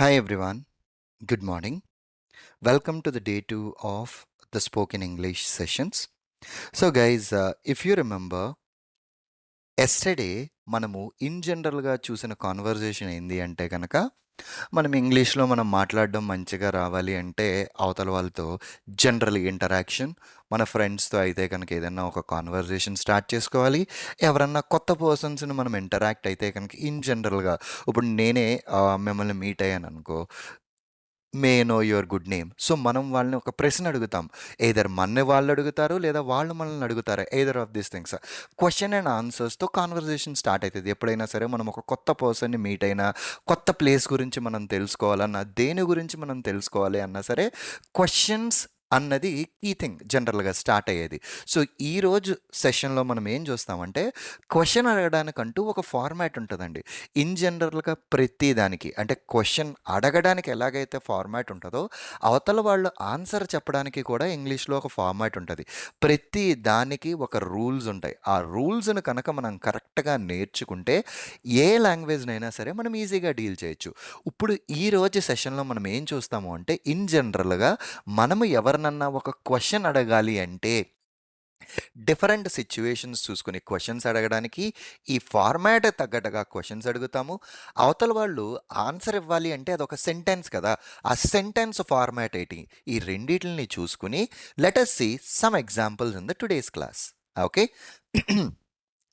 Hi everyone, good morning. Welcome to the day two of the spoken English sessions. So, guys, uh, if you remember, yesterday మనము in జనరల్గా చూసిన conversation ఏంది అంటే కనుక మనం ఇంగ్లీష్లో మనం మాట్లాడడం మంచిగా రావాలి అంటే అవతల వాళ్ళతో జనరల్ ఇంటరాక్షన్ మన ఫ్రెండ్స్తో అయితే కనుక ఏదైనా ఒక కాన్వర్జేషన్ స్టార్ట్ చేసుకోవాలి. ఎవరన్నా కొత్త పర్సన్స్ని మనం ఇంటరాక్ట్ అయితే కనుక ఇన్ జనరల్గా ఇప్పుడు నేనే మిమ్మల్ని మీట్ అయ్యాను అనుకో may know your good name. So మనం వాళ్ళని ఒక ప్రశ్న అడుగుతాం. ఏదర్ మన వాళ్ళు అడుగుతారు లేదా వాళ్ళు మనల్ని అడుగుతారు? Either of these things question and ఆన్సర్స్తో conversation start అవుతుంది ఎప్పుడైనా సరే మనం ఒక కొత్త పర్సన్ని మీట్ అయినా కొత్త ప్లేస్ గురించి మనం తెలుసుకోవాలన్నా దేని గురించి మనం తెలుసుకోవాలి అన్నా సరే క్వశ్చన్స్ అన్నది కీ థింగ్ జనరల్గా స్టార్ట్ అయ్యేది. సో ఈ రోజు సెషన్లో మనం ఏం చూస్తామంటే క్వశ్చన్ అడగడానికంటూ ఒక ఫార్మాట్ ఉంటుందండి. ఇన్ జనరల్గా ప్రతి దానికి అంటే క్వశ్చన్ అడగడానికి ఎలాగైతే ఫార్మాట్ ఉంటుందో అవతల వాళ్ళు ఆన్సర్ చెప్పడానికి కూడా ఇంగ్లీష్లో ఒక ఫార్మాట్ ఉంటుంది. ప్రతి దానికి ఒక రూల్స్ ఉంటాయి. ఆ రూల్స్ను కనుక మనం కరెక్ట్గా నేర్చుకుంటే ఏ లాంగ్వేజ్నైనా సరే మనం ఈజీగా డీల్ చేయొచ్చు. ఇప్పుడు ఈ రోజు సెషన్లో మనం ఏం చూస్తాము అంటే ఇన్ జనరల్గా మనము ఎవరి ఎవరినన్నా ఒక క్వశ్చన్ అడగాలి అంటే డిఫరెంట్ సిచ్యువేషన్స్ చూసుకుని క్వశ్చన్స్ అడగడానికి ఈ ఫార్మాట్ తగ్గట్టుగా క్వశ్చన్స్ అడుగుతాము. అవతల వాళ్ళు ఆన్సర్ ఇవ్వాలి అంటే అదొక సెంటెన్స్ కదా. ఆ సెంటెన్స్ ఫార్మాట్ ఏంటి? ఈ రెండింటిని చూసుకుని let us see some examples in the today's class okay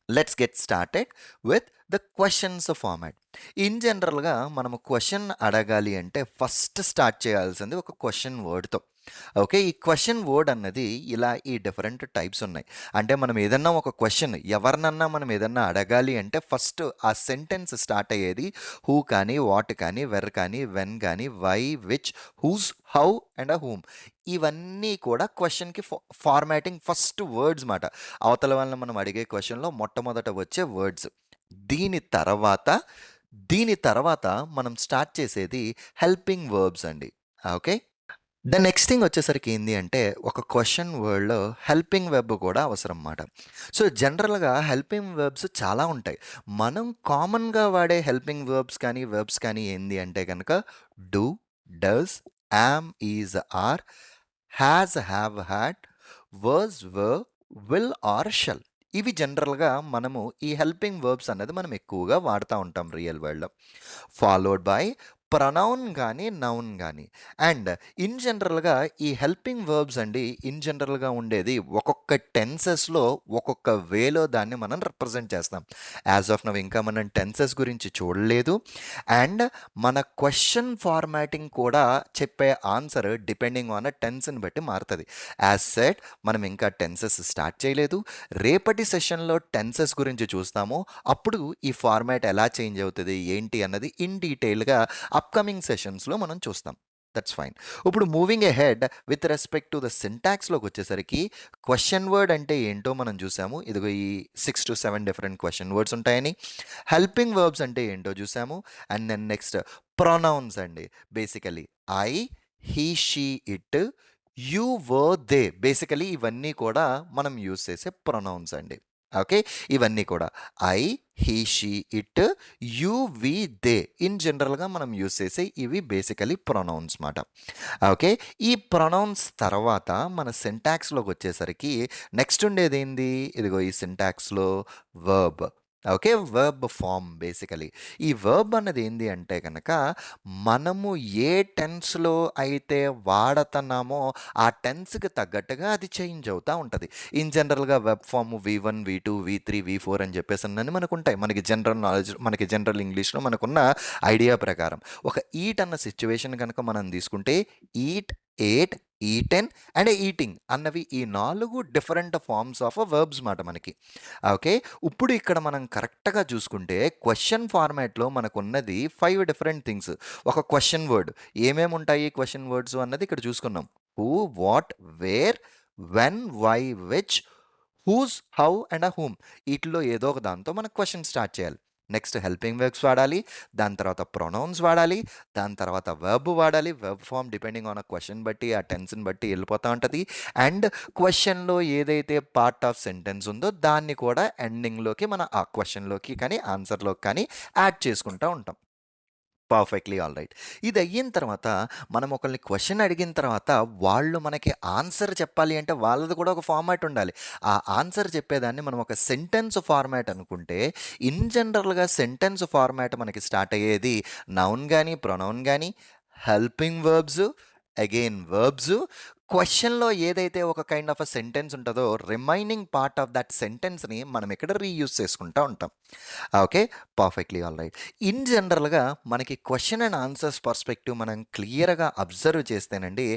let's get started with the questions format. In జనరల్గా మనము క్వశ్చన్ అడగాలి అంటే ఫస్ట్ స్టార్ట్ చేయాల్సింది ఒక క్వశ్చన్ వర్డ్తో. ఓకే? ఈ క్వశ్చన్ వర్డ్ అన్నది ఇలా ఈ డిఫరెంట్ టైప్స్ ఉన్నాయి. అంటే మనం ఏదన్నా ఒక క్వశ్చన్ ఎవరినన్నా మనం ఏదన్నా అడగాలి అంటే ఫస్ట్ ఆ సెంటెన్స్ స్టార్ట్ అయ్యేది హూ కానీ వాట్ కానీ వెర్ కానీ వెన్ కానీ why which whose how and uh whom. ఇవన్నీ కూడా క్వశ్చన్కి ఫార్మాటింగ్ ఫస్ట్ వర్డ్స్ మాట. అవతల వలన మనం అడిగే క్వశ్చన్లో మొట్టమొదట వచ్చే వర్డ్స్. దీని తర్వాత దీని తర్వాత మనం స్టార్ట్ చేసేది హెల్పింగ్ వర్బ్స్ అండి. ఓకే? ద నెక్స్ట్ థింగ్ వచ్చేసరికి ఏంటి అంటే ఒక క్వశ్చన్ వర్డ్లో హెల్పింగ్ వెబ్ కూడా అవసరం అన్నమాట సో జనరల్గా హెల్పింగ్ వెబ్స్ చాలా ఉంటాయి. మనం కామన్గా వాడే హెల్పింగ్ వెబ్స్ కానీ వెబ్స్ కానీ ఏంది అంటే కనుక do does am is are has have had was were will are shall. ఇవి జనరల్గా మనము ఈ హెల్పింగ్ వర్బ్స్ అన్నది మనం ఎక్కువగా వాడుతూ ఉంటాం రియల్ వరల్డ్లో. ఫాలోడ్ బై ప్రనౌన్ కానీ నౌన్ కానీ అండ్ ఇన్ జనరల్గా ఈ హెల్పింగ్ వర్బ్స్ అండి ఇన్ జనరల్గా ఉండేది ఒక్కొక్క టెన్సెస్లో ఒక్కొక్క వేలో దాన్ని మనం రిప్రజెంట్ చేస్తాం. యాజ్ ఆఫ్ నవ్ ఇంకా మనం టెన్సెస్ గురించి చూడలేదు. అండ్ మన క్వశ్చన్ ఫార్మాటింగ్ కూడా చెప్పే ఆన్సర్ డిపెండింగ్ ఆన్ అ టెన్స్ని బట్టి మారుతుంది. యాజ్ సెట్ మనం ఇంకా టెన్సెస్ స్టార్ట్ చేయలేదు. రేపటి సెషన్లో టెన్సెస్ గురించి చూస్తాము. అప్పుడు ఈ ఫార్మాట్ ఎలా చేంజ్ అవుతుంది ఏంటి అన్నది ఇన్ డీటెయిల్గా అప్కమింగ్ సెషన్స్లో మనం చూస్తాం. దట్స్ ఫైన్ ఇప్పుడు moving ahead with respect to the సింటాక్స్లోకి వచ్చేసరికి క్వశ్చన్ వర్డ్ అంటే ఏంటో మనం చూసాము. ఇదిగో ఈ six to seven different question words ఉంటాయని. హెల్పింగ్ వర్బ్స్ అంటే ఏంటో చూసాము. అండ్ దెన్ నెక్స్ట్ ప్రొనౌన్స్ అండి. Basically I he she it you we they basically ఇవన్నీ కూడా మనం యూస్ చేసే ప్రొనౌన్స్ అండి. ఓకే? ఇవన్నీ కూడా. I he she it you we they. In జనరల్గా మనం యూస్ చేసే ఇవి బేసికలీ ప్రొనౌన్స్ మాట. ఓకే? ఈ ప్రొనౌన్స్ తర్వాత మన సింటాక్స్లోకి వచ్చేసరికి నెక్స్ట్ ఉండేది ఏంది? ఇదిగో ఈ సింటాక్స్లో verb. Okay. Verb form basically ఈ వర్బ్ అన్నది ఏంది అంటే కనుక మనము ఏ టెన్స్లో అయితే వాడుతున్నామో ఆ టెన్స్కి తగ్గట్టుగా అది చేంజ్ అవుతూ ఉంటుంది. ఇన్ జనరల్గా verb form V one V two V three V four అని చెప్పేసి అన్నీ మనకు ఉంటాయి మనకి జనరల్ నాలెడ్జ్ మనకి జనరల్ ఇంగ్లీష్లో మనకున్న ఐడియా ప్రకారం. ఒక ఈట్ అన్న సిచ్యువేషన్ కనుక మనం తీసుకుంటే eat ate eaten and eating అన్నవి ఈ నాలుగు డిఫరెంట్ ఫార్మ్స్ ఆఫ్ వర్బ్స్ మాట మనకి. ఓకే ఇప్పుడు ఇక్కడ మనం కరెక్ట్గా చూసుకుంటే క్వశ్చన్ ఫార్మాట్లో మనకు ఉన్నది ఫైవ్ డిఫరెంట్ థింగ్స్ ఒక క్వశ్చన్ వర్డ్ ఏమేమి ఉంటాయి క్వశ్చన్ వర్డ్స్ అన్నది ఇక్కడ చూసుకున్నాం. Who what where when why which whose how and uh whom వీటిలో ఏదో ఒక దాంతో మనం క్వశ్చన్ స్టార్ట్ చేయాలి. నెక్స్ట్ హెల్పింగ్ వర్బ్స్ వాడాలి దాని తర్వాత ప్రొనౌన్స్ వాడాలి దాని తర్వాత వెబ్ వాడాలి. Verb form depending on uh question బట్టి ఆ టెన్స్ని బట్టి వెళ్ళిపోతూ ఉంటుంది. అండ్ క్వశ్చన్లో ఏదైతే పార్ట్ ఆఫ్ సెంటెన్స్ ఉందో దాన్ని కూడా ఎండింగ్లోకి మన ఆ క్వశ్చన్లోకి కానీ ఆన్సర్లోకి కానీ యాడ్ చేసుకుంటూ ఉంటాం. పర్ఫెక్ట్‌లీ ఆల్ రైట్ ఇది అయిన తర్వాత మనం ఒకరిని క్వశ్చన్ అడిగిన తర్వాత వాళ్ళు మనకి ఆన్సర్ చెప్పాలి అంటే వాళ్ళది కూడా ఒక ఫార్మాట్ ఉండాలి. ఆ ఆన్సర్ చెప్పేదాన్ని మనం ఒక సెంటెన్స్ ఫార్మాట్ అనుకుంటే ఇన్ జనరల్‌గా సెంటెన్స్ ఫార్మాట్ మనకి స్టార్ట్ అయ్యేది నౌన్ కానీ ప్రొనౌన్ కానీ హెల్పింగ్ వర్బ్స్, అగైన్ వర్బ్స్ క్వశ్చన్లో ఏదైతే ఒక కైండ్ ఆఫ్ అ సెంటెన్స్ ఉంటుందో రిమైనింగ్ పార్ట్ ఆఫ్ దట్ సెంటెన్స్‌ని మనం ఇక్కడ రీయూజ్ చేసుకుంటూ ఉంటాం. Okay. Perfectly all right in జనరల్‌గా మనకి క్వశ్చన్ అండ్ ఆన్సర్స్ పర్స్పెక్టివ్ మనం క్లియర్‌గా అబ్జర్వ్ చేస్తేనండి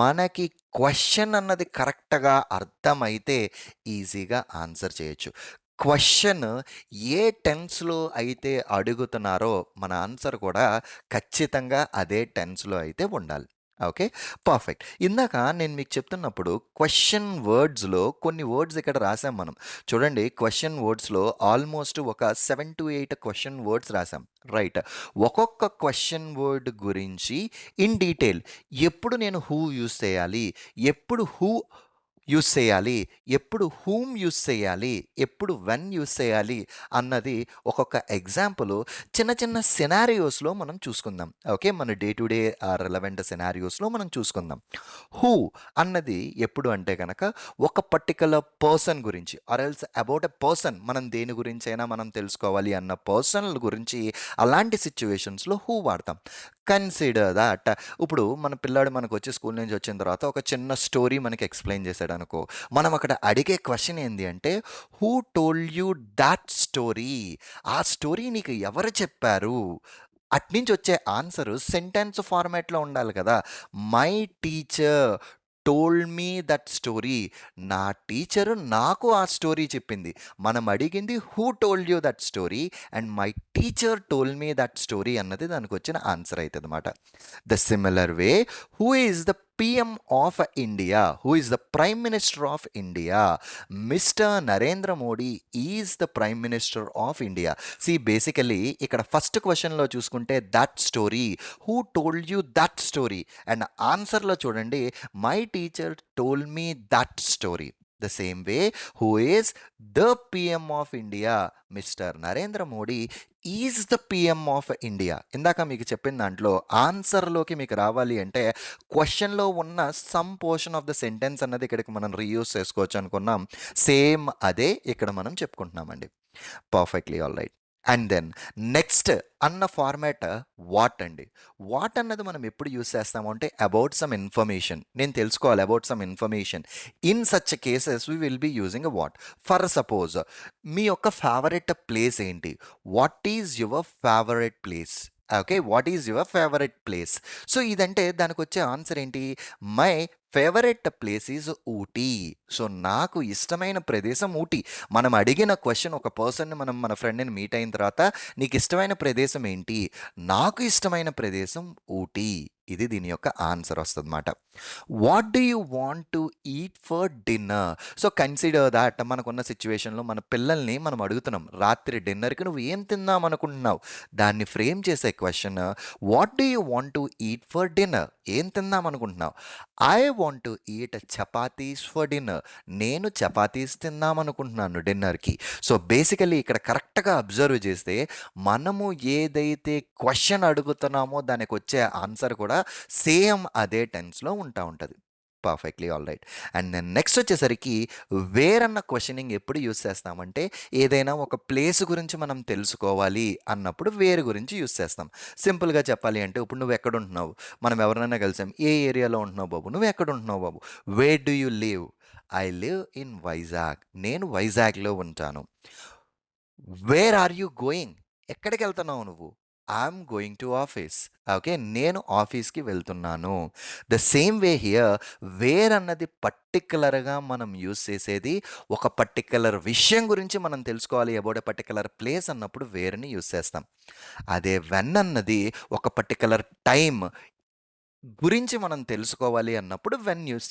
మనకి క్వశ్చన్ అన్నది కరెక్ట్‌గా అర్థమైతే ఈజీగా ఆన్సర్ చేయొచ్చు. క్వశ్చన్ ఏ టెన్స్‌లో అయితే అడుగుతున్నారో మన ఆన్సర్ కూడా ఖచ్చితంగా అదే టెన్స్‌లో అయితే ఉండాలి. ఓకే. పర్ఫెక్ట్. ఇందాక నేను మీకు చెప్తున్నప్పుడు క్వశ్చన్ వర్డ్స్‌లో కొన్ని వర్డ్స్ ఇక్కడ రాసాం మనం. చూడండి క్వశ్చన్ వర్డ్స్‌లో ఆల్మోస్ట్ ఒక seven to eight question words రాసాం. రైట్. ఒక్కొక్క క్వశ్చన్ వర్డ్ గురించి ఇన్ డీటెయిల్ ఎప్పుడు నేను హూ యూస్ చేయాలి? ఎప్పుడు హూ యూస్ చేయాలి? ఎప్పుడు హూమ్ యూస్ చేయాలి? ఎప్పుడు వెన్ యూస్ చేయాలి? అన్నది ఒక్కొక్క ఎగ్జాంపుల్ చిన్న చిన్న సినారియోస్‌లో మనం చూసుకుందాం. ఓకే. మన day to day uh, relevant సినారియోస్‌లో మనం చూసుకుందాం. హూ అన్నది ఎప్పుడు అంటే కనుక ఒక పర్టికులర్ పర్సన్ గురించి or else about a person మనం దేని గురించైనా మనం తెలుసుకోవాలి అన్న పర్సనల్ గురించి అలాంటి సిచ్యువేషన్స్లో హూ వాడతాం. కన్సిడర్ దాట్ ఇప్పుడు మన పిల్లాడు మనకు వచ్చి స్కూల్ నుంచి వచ్చిన తర్వాత ఒక చిన్న స్టోరీ మనకి ఎక్స్‌ప్లెయిన్ చేశాడు అనుకో మనం అక్కడ అడిగే క్వశ్చన్ ఏంది అంటే who told you that story? ఆ స్టోరీ నీకు ఎవరు చెప్పారు? అట్నుంచి వచ్చే ఆన్సర్ సెంటెన్స్ ఫార్మాట్‌లో ఉండాలి కదా! My teacher told me that story. నా టీచరు నాకు ఆ స్టోరీ చెప్పింది. మనం అడిగింది who told you that story and my teacher told me that story అన్నది దానికి వచ్చిన ఆన్సర్ అవుతుంది అనమాట the similar way who is the PM of India? Who is the prime minister of India? Mister Narendra Modi is the prime minister of India. See basically ఇక్కడ first క్వశ్చన్లో చూసుకుంటే that story. Who told you that story? And ఆన్సర్‌లో చూడండి my teacher told me that story. The same way who is the PM of India? Mister Narendra Modi is the PM of India. ఇందాక మీకు చెప్పిన దాంట్లో ఆన్సర్‌లోకి మీకు రావాలి అంటే క్వశ్చన్లో ఉన్న some portion of the sentence అన్నది ఇక్కడికి మనం రీయూస్ చేసుకోవచ్చు అనుకున్నాం. సేమ్ అదే ఇక్కడ మనం చెప్పుకుంటున్నామండి. Perfectly all right and then next అన్న ఫార్మాట్ వాట్ అండి. వాట్ అన్నది మనం ఎప్పుడు యూజ్ చేస్తాము అంటే అబౌట్ సమ్ ఇన్ఫర్మేషన్. నేను తెలుసుకోవాలి about some information. In such cases we will be using what. For suppose మీ యొక్క ఫేవరెట్ ప్లేస్ ఏంటి? What is your favourite place? Okay. What is your favourite place? So ఇదంటే దానికి వచ్చే answer ఏంటి? My favourite place is Ooty. So నాకు ఇష్టమైన ప్రదేశం ఊటీ. మనం అడిగిన క్వశ్చన్ ఒక పర్సన్‌ని మనం మన ఫ్రెండ్‌ని మీట్ అయిన తర్వాత నీకు ఇష్టమైన ప్రదేశం ఏంటి? నాకు ఇష్టమైన ప్రదేశం ఊటీ. ఇది దీని యొక్క ఆన్సర్ వస్తుందన్నమాట what do you want to eat for dinner? So consider that మనకున్న సిచ్యువేషన్లో మన పిల్లల్ని మనం అడుగుతున్నాం. రాత్రి డిన్నర్‌కి నువ్వు ఏం తిందాం అనుకుంటున్నావు? దాన్ని ఫ్రేమ్ చేసే question what do you want to eat for dinner? ఏం తిందాం అనుకుంటున్నావు? I want to eat chapatis for dinner. నేను చపాతీస్ తిందాం అనుకుంటున్నాను డిన్నర్‌కి. సో బేసికల్లీ ఇక్కడ కరెక్ట్‌గా అబ్జర్వ్ చేస్తే మనము ఏదైతే క్వశ్చన్ అడుగుతున్నామో దానికి వచ్చే ఆన్సర్ కూడా సేమ్ అదే టెన్స్‌లో ఉంటా ఉంటుంది perfectly all right and then next వచ్చేసరికి వేర్ అన్న ఎప్పుడు యూజ్ చేస్తామంటే ఏదైనా ఒక ప్లేస్ గురించి మనం తెలుసుకోవాలి అన్నప్పుడు వేర్ గురించి యూస్ చేస్తాం. సింపుల్‌గా చెప్పాలి అంటే ఇప్పుడు నువ్వు ఎక్కడ ఉంటున్నావు మనం ఎవరినైనా కలిసాం. ఏ ఏరియాలో ఉంటున్నావు బాబు? నువ్వు ఎక్కడ ఉంటున్నావు బాబు? Where do you live? I live in Vizag. నేను వైజాగ్‌లో ఉంటాను. Where are you going? ఎక్కడికి వెళ్తున్నావు నువ్వు? I'm going to office. Okay. నేను ఆఫీస్‌కి వెళ్తున్నాను. The same way here where అన్నది పర్టిక్యులర్‌గా మనం యూజ్ చేసేది ఒక పర్టిక్యులర్ విషయం గురించి మనం తెలుసుకోవాలి అబౌట్ ఎ పర్టిక్యులర్ ప్లేస్ అన్నప్పుడు వేర్‌ని యూజ్ చేస్తాం. అదే వెన్ అన్నది ఒక పర్టిక్యులర్ టైం గురించి మనం తెలుసుకోవాలి అన్నప్పుడు వెన్ యూజ్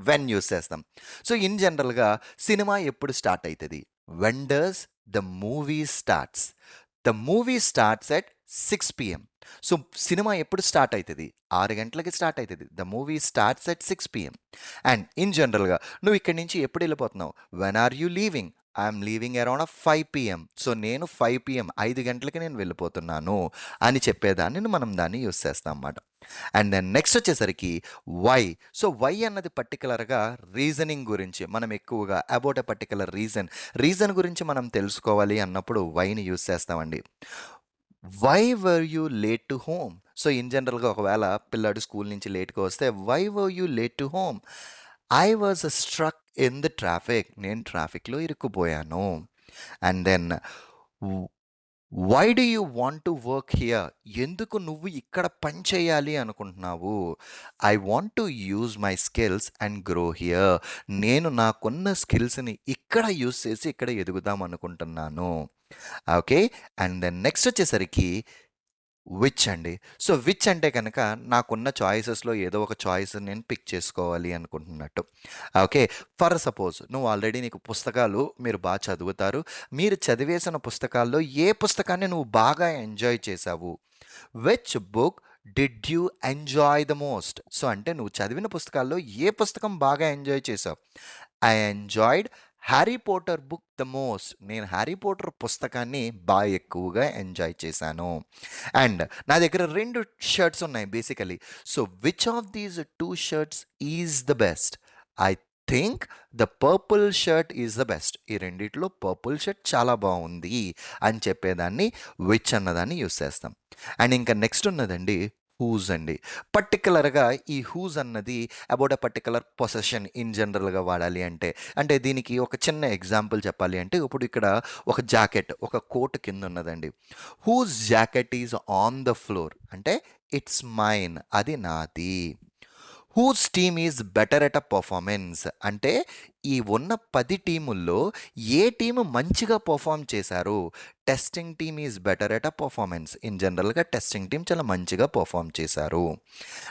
వెన్ యూజ్ చేస్తాం. సో ఇన్ జనరల్‌గా సినిమా ఎప్పుడు స్టార్ట్ అవుతుంది when does the movie starts? The movie starts at six PM. So cinema ఎప్పుడు స్టార్ట్ అవుతుంది ఆరు గంటలకి స్టార్ట్ అవుతుంది the movie starts at six PM. And in జనరల్‌గా నువ్వు ఇక్కడి నుంచి ఎప్పుడు వెళ్ళిపోతున్నావు when are you leaving? I'm leaving around five PM. So నేను ఫైవ్ పిఎం ఐదు గంటలకి నేను వెళ్ళిపోతున్నాను అని చెప్పేదాన్ని మనం దాన్ని యూస్ చేస్తాం అన్నమాట. అండ్ దెన్ నెక్స్ట్ వచ్చేసరికి వై. సో వై అన్నది పర్టికులర్గా రీజనింగ్ గురించి మనం ఎక్కువగా about a particular reason. Reason గురించి మనం తెలుసుకోవాలి అన్నప్పుడు వైని యూస్ చేస్తామండి. Why were you late to home? So in జనరల్గా ఒకవేళ పిల్లాడు స్కూల్ నుంచి లేట్గా వస్తే why were you late to home? I was struck in the traffic నేను ట్రాఫిక్లో ఇరుక్కుపోయాను. And then why do you want to work here ఎందుకు నువ్వు ఇక్కడ పని చేయాలి అనుకుంటున్నావు? I want to use my skills and grow here నేను నాకున్న స్కిల్స్ని ఇక్కడ యూజ్ చేసి ఇక్కడ ఎదుగుదాం అనుకుంటున్నాను. ఓకే అండ్ దెన్ నెక్స్ట్ వచ్చేసరికి విచ్ అండి. సో విచ్ అంటే కనుక నాకున్న చాయిసెస్లో ఏదో ఒక చాయిస్ నేను పిక్ చేసుకోవాలి అనుకుంటున్నట్టు. ఓకే ఫర్ సపోజ్ నువ్వు ఆల్రెడీ నీకు పుస్తకాలు మీరు బాగా చదువుతారు. మీరు చదివేసిన పుస్తకాల్లో ఏ పుస్తకాన్ని నువ్వు బాగా ఎంజాయ్ చేసావు which book did you enjoy the most so అంటే నువ్వు చదివిన పుస్తకాల్లో ఏ పుస్తకం బాగా ఎంజాయ్ చేసావు I enjoyed Harry Potter book the most. నేను హ్యారీ పోటర్ పుస్తకాన్ని బాగా ఎక్కువగా ఎంజాయ్ చేశాను. అండ్ నా దగ్గర రెండు షర్ట్స్ ఉన్నాయి basically. So which of these two shirts is the best I think the purple shirt is the best ఈ రెండిట్లో పర్పుల్ షర్ట్ చాలా బాగుంది అని చెప్పేదాన్ని విచ్ అన్నదాన్ని యూస్ చేస్తాం. అండ్ ఇంకా నెక్స్ట్ ఉన్నదండి హూజ్ అండి. పర్టికులర్గా ఈ హూజ్ అన్నది about a particular possession in జనరల్గా వాడాలి అంటే అంటే దీనికి ఒక చిన్న ఎగ్జాంపుల్ చెప్పాలి అంటే ఇప్పుడు ఇక్కడ ఒక జాకెట్ ఒక కోట్ కింద ఉన్నదండి. Whose jacket is on the floor అంటే ఇట్స్ మైన్ అది నాది. Whose team is better at a performance అంటే ఈ ఉన్న పది టీముల్లో ఏ టీము మంచిగా పర్ఫామ్ చేశారు? Testing team is better at a performance in జనరల్గా టెస్టింగ్ టీం చాలా మంచిగా పర్ఫామ్ చేశారు.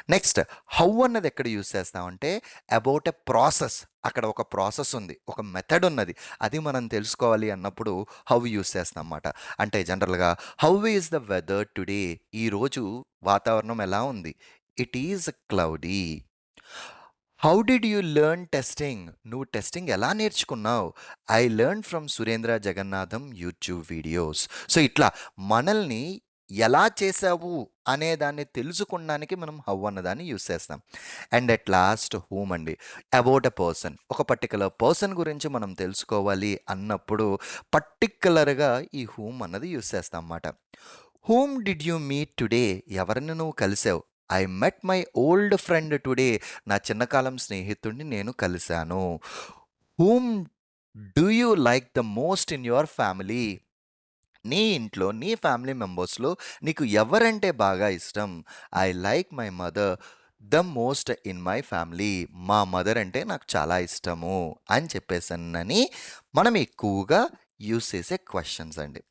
నెక్స్ట్ హౌ అన్నది ఎక్కడ యూస్ చేస్తామంటే అబౌట్ ఎ ప్రాసెస్ అక్కడ ఒక ప్రాసెస్ ఉంది. ఒక మెథడ్ ఉన్నది. అది మనం తెలుసుకోవాలి అన్నప్పుడు హౌ యూస్ చేస్తాం అన్నమాట అంటే జనరల్గా how is the weather today ఈరోజు వాతావరణం ఎలా ఉంది? It is cloudy how did you learn testing నువ్వు టెస్టింగ్ ఎలా నేర్చుకున్నావు? I learn from Surendra Jagannatham YouTube videos so ఇట్లా మనల్ని ఎలా చేసావు అనే దాన్ని తెలుసుకోవడానికి మనం హౌ అన్నదాన్ని యూస్ చేస్తాం. అండ్ అట్ లాస్ట్ హూమ్ అండి? అబౌట్ అ పర్సన్ ఒక పర్టికులర్ పర్సన్ గురించి మనం తెలుసుకోవాలి అన్నప్పుడు పర్టిక్యులర్గా ఈ హూమ్ అన్నది యూస్ చేస్తాం అన్నమాట. Whom did you meet today ఎవరిని నువ్వు కలిసావు? I met my old friend today నా చిన్నకాలం స్నేహితుడిని నేను కలిశాను. Whom do you like the most in your family నీ ఇంట్లో నీ ఫ్యామిలీ మెంబర్స్లో నీకు ఎవరంటే బాగా ఇష్టం? I like my mother the most in my family మా మదర్ అంటే నాకు చాలా ఇష్టము అని చెప్పేసానని మనం ఎక్కువగా యూస్ చేసే క్వశ్చన్స్ అండి.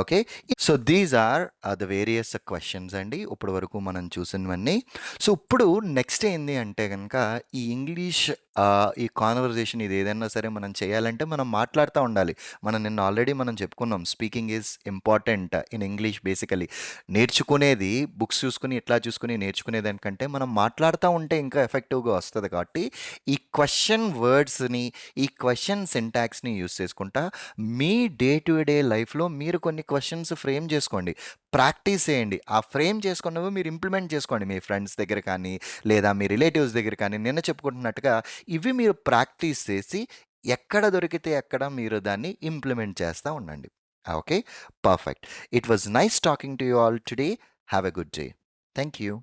Okay so these are the various questions అండి. ఇప్పటి వరకు మనం చూసినవన్నీ. సో ఇప్పుడు నెక్స్ట్ ఏంది అంటే కనుక ఈ ఇంగ్లీష్ ఈ కాన్వర్జేషన్ ఇది ఏదైనా సరే మనం చేయాలంటే మనం మాట్లాడుతూ ఉండాలి. మనం నిన్న ఆల్రెడీ మనం చెప్పుకున్నాం speaking is important in English basically నేర్చుకునేది బుక్స్ చూసుకుని ఇట్లా చూసుకుని నేర్చుకునేదానికంటే మనం మాట్లాడుతూ ఉంటే ఇంకా ఎఫెక్టివ్గా వస్తుంది కాబట్టి ఈ క్వశ్చన్ వర్డ్స్ని ఈ క్వశ్చన్ సింటాక్స్ని యూస్ చేసుకుంటా మీ డే టు డే లైఫ్లో మీరు మీరు కొన్ని క్వశ్చన్స్ ఫ్రేమ్ చేసుకోండి. ప్రాక్టీస్ చేయండి. ఆ ఫ్రేమ్ చేసుకున్నవి మీరు ఇంప్లిమెంట్ చేసుకోండి. మీ ఫ్రెండ్స్ దగ్గర కానీ లేదా మీ రిలేటివ్స్ దగ్గర కానీ నిన్న చెప్పుకుంటున్నట్టుగా ఇవి మీరు ప్రాక్టీస్ చేసి ఎక్కడ దొరికితే ఎక్కడ మీరు దాన్ని ఇంప్లిమెంట్ చేస్తూ ఉండండి. Okay perfect it was nice talking to you all today have a good day thank you